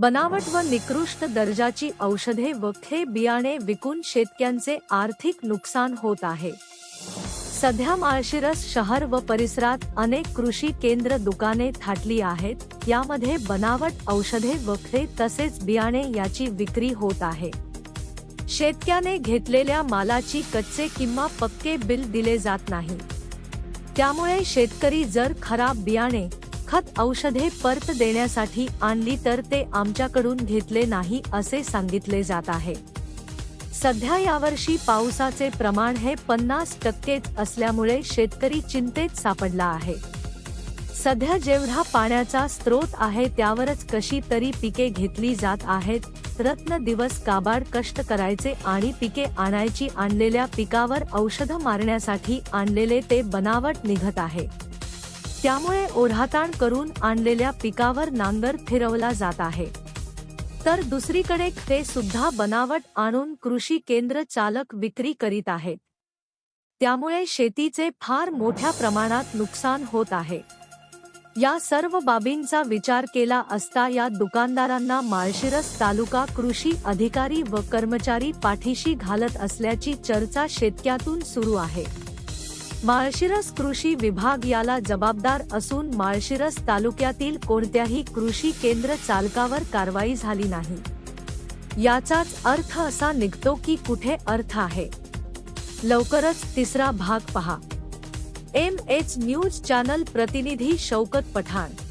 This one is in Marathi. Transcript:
बनावट व निकृष्ट दर्जाची औषधे व खे बियाणे विकून शेतक्यांचे आर्थिक नुकसान होत आहे. सध्या माळशिरस शहर व परिसरात अनेक कृषी केंद्र दुकाने थाटली आहेत यामध्ये बनावट औषधे वखरे तसेच बियाणे याची विक्री होत आहे. शेतक्याने घेतलेल्या मालाची कच्चे किंवा पक्के बिल दिले जात नाही. त्यामुळे शेतकरी जर खराब बियाणे खत औषधे परत देण्यासाठी आणली तर ते आमच्याकडून घेतले नाही असे सांगितले जात आहे. सध्या यावर्षी पावसाचे प्रमाण हे पन्नास टक्केच असल्यामुळे शेतकरी चिंतेत सापडला आहे. सध्या जेवढा पाण्याचा स्रोत आहे त्यावरच कशी तरी पिके घेतली जात आहेत रत्न दिवस काबाड कष्ट करायचे आणि पिके आणायची आणलेल्या पिकावर औषध मारण्यासाठी आणलेले ते बनावट निघत आहे. त्यामुळे ओढाताण करून आणलेल्या पिकावर नांगर फिरवला जात आहे. तर दुसरीकडे ते सुद्धा बनावट आणून कृषी केंद्र चालक विक्री करीत आहेत. त्यामुळे शेतीचे फार मोठ्या प्रमाणात नुकसान होत आहे. या सर्व बाबींचा विचार केला असता या दुकानदारांना माळशिरस तालुका कृषी अधिकारी व कर्मचारी पाठीशी घालत असल्याची चर्चा शेतक्यातून सुरू आहे. माळशिरस कृषी विभाग याला जबाबदार असून माळशिरस तालुक्यातील कोणत्याही कृषी केंद्र चालकावर कारवाई झाली नाही. याचाच अर्थ असा निघतो की कुठे अर्थ आहे. लवकरच तिसरा भाग पहा. एम एच न्यूज चॅनल प्रतिनिधी शौकत पठाण.